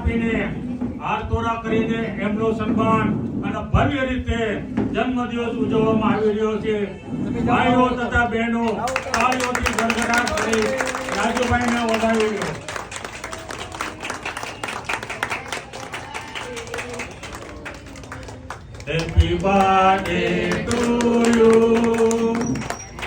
આપીને હાથ તોરા કરીને એમનો સન્માન અને ભવ્ય રીતે જન્મદિવસ ઉજવવામાં આવી રહ્યો છે ભાઈઓ તથા બહેનો તાળીઓથી ગણગણાટ કરી રાજુભાઈને વધાવી રહ્યો Happy birthday to you.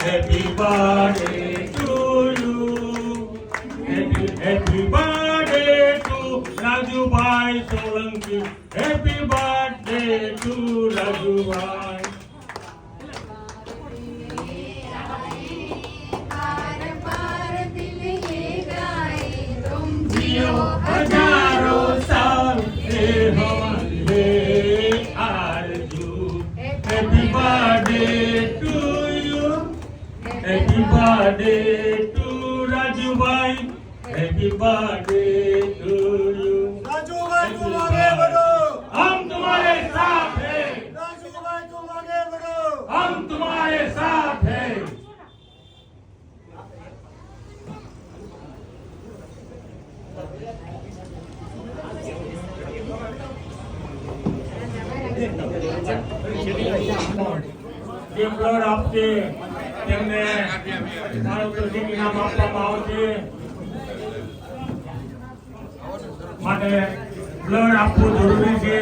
Happy birthday birthday to you. Raju भाई तुम आगे बढ़ो हम तुम्हारे साथ हैं राजू भाई तुम आगे बढ़ो हम तुम्हारे साथ हैं જે બ્લડ આપશે તેમને માર્ગદર્શક ઇનામ આપવામાં આવશે માટે બ્લડ આપવું જરૂરી છે.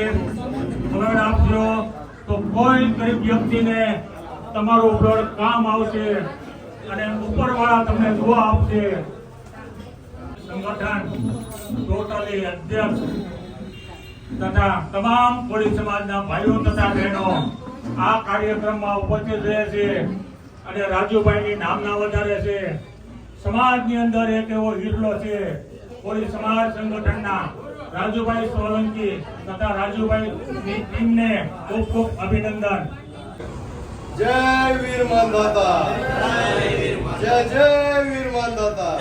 બ્લડ આપજો. તો કોઈ ગરીબ વ્યક્તિને તમારું બ્લડ કામ આવશે અને ઉપરવાળા તમને દુઆ આપશે. સંગઠન ટોટલી અધ્યક્ષ તથા તમામ કોળી સમાજના ભાઈઓ તથા બહેનો આ કાર્યક્રમમાં ઉપસ્થિત રહે છે અને રાજુભાઈની નામના વધારે છે. સમાજની અંદર એક એવો હિરલો છે. કોળી સમાજ સંગઠનના રાજુભાઈ સોલંકી તથા રાજુભાઈ ખૂબ ખૂબ અભિનંદન. જય વીરમાન દાતા. જય જય વીરમાન દાતા.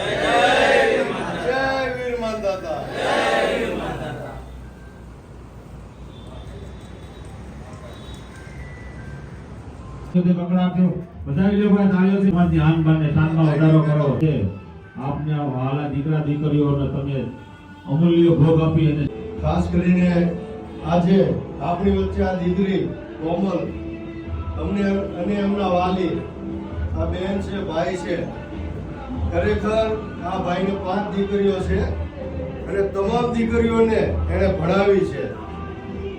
દીકરા દીકરીઓને તમે અમૂલ્ય ભોગ આપી અને ખાસ કરીને આજે આપણી વચ્ચે આ દીકરી કોમલ અમને અને એમના વાલી, આ બેન છે, ભાઈ છે, ખરેખર આ ભાઈને પાંચ દીકરીઓ છે અને તમામ દીકરીઓને એણે ભણાવી છે.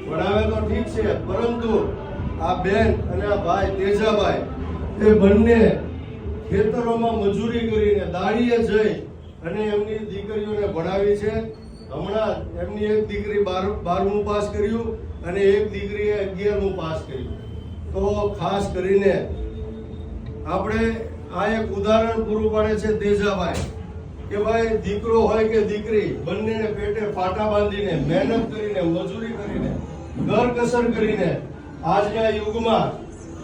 ભણાવે તો ઠીક છે, પરંતુ આ બેન અને આ ભાઈ તેજાભાઈ, એ બંને ખેતરોમાં મજૂરી કરીને દાળીએ જઈ અને એમની દીકરીઓને ભણાવી છે. હમણાં એમની એક દીકરી બાર બારમું પાસ કર્યું અને એક દીકરીએ અગિયારમું પાસ કર્યું. તો ખાસ કરીને આપણે આ એક ઉદાહરણ પૂરું પાડે છે તેજાભાઈ. કે ભાઈ, દીકરો હોય કે દીકરી, બંનેને પેટે ફાટા બાંધીને, મહેનત કરીને, મજૂરી કરીને, ઘર કસર કરીને આજના યુગમાં,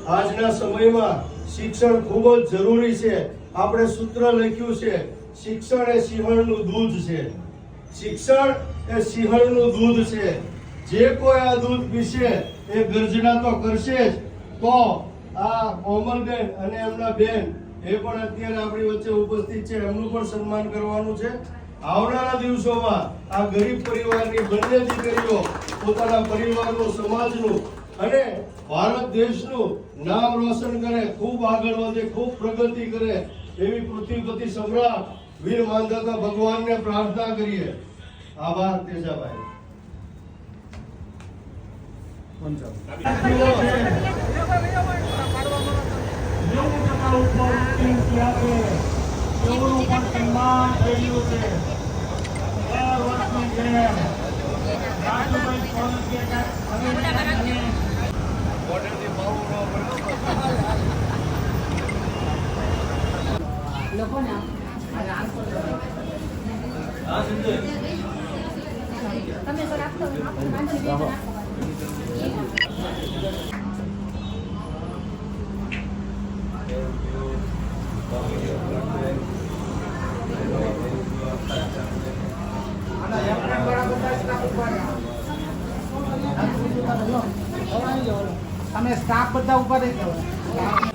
આજના સમયમાં શિક્ષણ ખૂબ જ જરૂરી છે. આપણે સૂત્ર લખ્યું છે શિક્ષણ એ સિંહણનું દૂધ છે. શિક્ષણ એ સિંહણનું દૂધ છે. જે કોઈ આ દૂધ પીશે, એ ગર્જના તો કરશે જ. તો આ કોમલબેન અને એમના બેન, એ પણ અત્યારે આપણી વચ્ચે ઉપસ્થિત છે. એમનું પણ સન્માન કરવાનું છે. આવનારા દિવસોમાં આ ગરીબ પરિવારની બંને દીકરીઓ પોતાના પરિવારનું સમાજનું અને ભારત દેશનું નામ રોશન કરે, ખૂબ આગળ વધે, ખૂબ પ્રગતિ કરે એવી પૃથ્વીપતિ સમ્રાટ વીર માંધાતા ભગવાનને પ્રાર્થના કરીએ આભાર તેજાભાઈ નેવું તમે વાંધો નહીં આપો. તમે સ્ટાફ બધા ઉપર રહી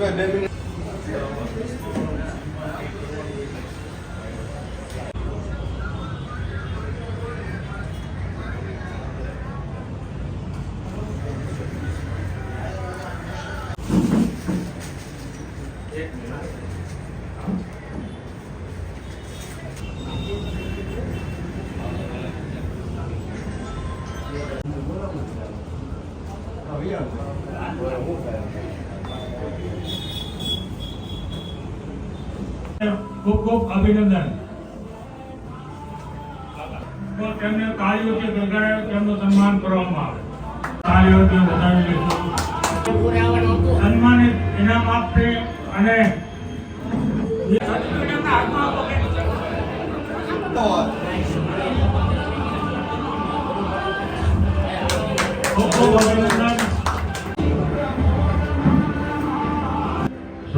ઉદેશભાઈ બે મિનિટ ખૂબ ખૂબ અભિનંદન તો તેમને તાળીઓથી ગણગણાવી તેમનું સન્માન કરવામાં આવે તાળીઓથી વધાવી લઈશું સન્માનિત ઇનામ આપશે અને ખૂબ ખૂબ અભિનંદન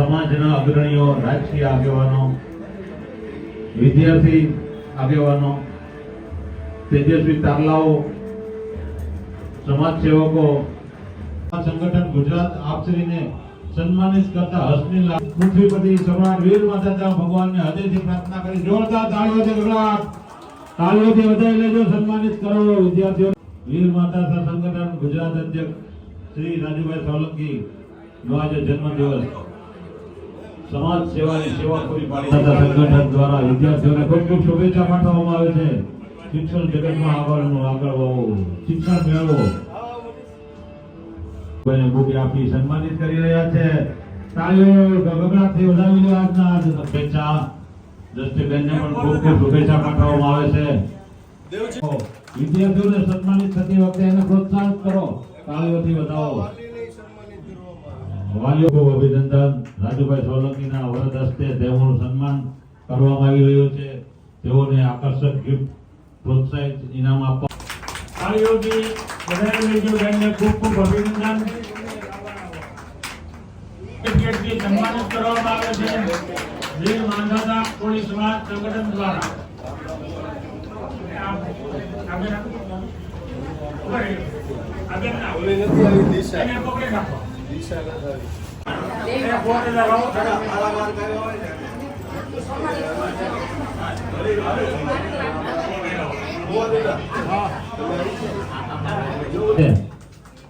સમાજના અગ્રણીઓ, રાજકીય આગેવાનો, વિદ્યાર્થી આગેવાનો, તેજસ્વી તારલાઓ સમાજ સેવકો સંગઠન ગુજરાત આપશ્રીને સન્માનિત કરતા હસની પૃથ્વીપતિ સમ્રાટ વીર માતા ભગવાનને હૃદયથી પ્રાર્થના કરી જોરદાર તાળીઓથી ગુજરાત. તાળીઓથી વધાવી લેજો, સન્માનિત કરો વિદ્યાર્થીઓ. વીર માતા સંગઠન ગુજરાત અધ્યક્ષ શ્રી રાજુભાઈ સોલંકી નો આજે જન્મદિવસ. સમાજ સેવાની સેવા પૂરી પાડી સંગઠન દ્વારા વિદ્યાર્થીઓને ખૂબ ખૂબ શુભેચ્છા પાઠવવામાં આવે છે. શિક્ષણ જગતમાં આગળનું આગળ વધો શિક્ષણ મેળવો. કોઈને બુક આપી સન્માનિત કરી રહ્યા છે. તાળીઓ ગગડાથી વધાવી લો આજના આજ શુભેચ્છા. દ્રષ્ટિબેનને પણ ખૂબ ખૂબ શુભેચ્છા પાઠવવામાં આવે છે. વિદ્યાર્થીઓને સન્માનિત થતી વખતે એને પ્રોત્સાહિત કરો. તાળીઓથી વધાવો વાલીને સન્માનિત કરવામાં આવે. વાલીઓ અભિનંદન રાજુભાઈ સોલંકીના વરદ હસ્તે તેઓનું સન્માન કરવામાં આવી રહ્યું છે તેઓને આકર્ષક ગિફ્ટ પ્રોત્સાહિત ઇનામ આપવા સન્માનિત કરવામાં આવે છે જે માંધાતા કોળી સંગઠન દ્વારા.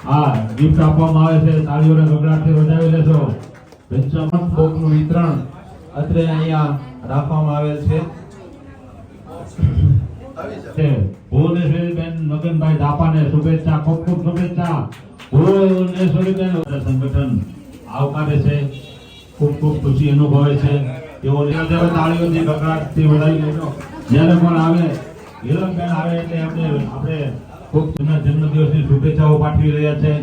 આ ગિફ્ટ આપવામાં આવે છે તાળીઓને ગગડાટથી વધાવી લેશો. પંચાવન બોકનું વિતરણ અત્રે અહીંયા રાખવામાં આવેલ છે. આવી જાઓ. છે. ભુવનેશ્વરીબેન મગનભાઈ દાપાને શુભેચ્છા ખૂબ ખૂબ શુભેચ્છા. સંગઠન આવકારે છે ખૂબ ખૂબ ખુશી અનુભવે છે તેઓ તાળીઓથી ગગડાટથી વધારી લેજો જ્યારે પણ આવે હિરણબેન આવે એટલે આપણે આપણે ખૂબ તેમના જન્મદિવસની શુભેચ્છાઓ પાઠવી રહ્યા છે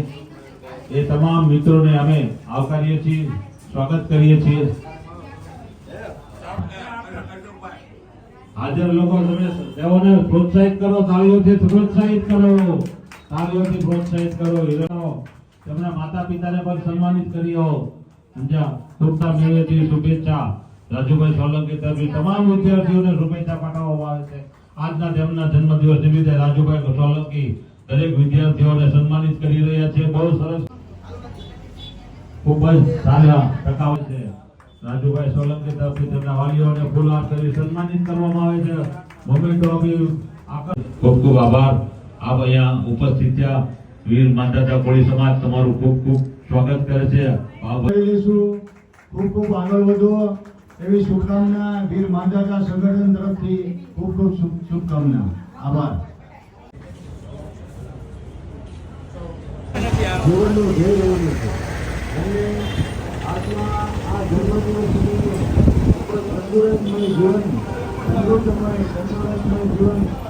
એ તમામ મિત્રોને અમે આવકારીએ છીએ સ્વાગત કરીએ છીએ હાજર લોકો તમે તેઓને પ્રોત્સાહિત કરો, તાળીઓથી પ્રોત્સાહિત કરો, તાળીઓથી પ્રોત્સાહિત કરો હિરણો તેમના માતા પિતાને પણ સન્માનિત કરીઓ. સમજ્યા શુભતા મેળવેથી શુભેચ્છા. રાજુભાઈ સોલંકી તરફથી તમામ વિદ્યાર્થીઓને શુભેચ્છા પાઠવવામાં આવે છે. આજના તેમના જન્મદિવસ નિમિત્તે રાજુભાઈ સોલંકી દરેક વિદ્યાર્થીઓને સન્માનિત કરી રહ્યા છે. બહુ સરસ. ખૂબ જ સારા ટકાવ છે. રાજુભાઈ સોલંકી તરફથી તેમના વાલીઓને ફૂલહાર કરી સન્માનિત કરવામાં આવે છે. મોમેન્ટો ખૂબ ખૂબ આભાર. આપ અહીંયા ઉપસ્થિત થયા. વીર માતાતા કોળી સમાજ તમારું ખૂબ ખૂબ સ્વાગત કરે છે. ખૂબ ખૂબ આગળ વધો. એવી શુભકામના વીર માતાતા સંગઠન તરફથી ખૂબ ખૂબ શુભકામના. આભાર. જીવનનું ધ્યેય રહેવાનું છે. અને આત્મા આ જન્મદિવસ નિમિત્તે તંદુરસ્તમય જીવન સમૃદ્ધમય તંદુરસ્તમય જીવન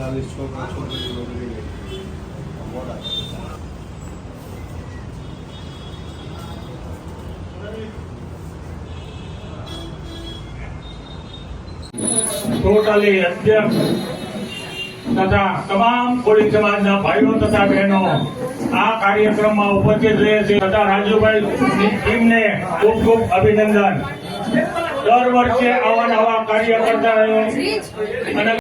ચાલીસ છોકરા છોકરી મોડા ટોટલી અધ્યક્ષ તથા તમામ કોળી સમાજના ભાઈઓ તથા બહેનો આ કાર્યક્રમમાં ઉપસ્થિત રહે છે. તથા રાજુભાઈ ટીમને ખૂબ ખૂબ અભિનંદન. દર વર્ષે આવા નવા કાર્ય કરતા રહ્યો. અને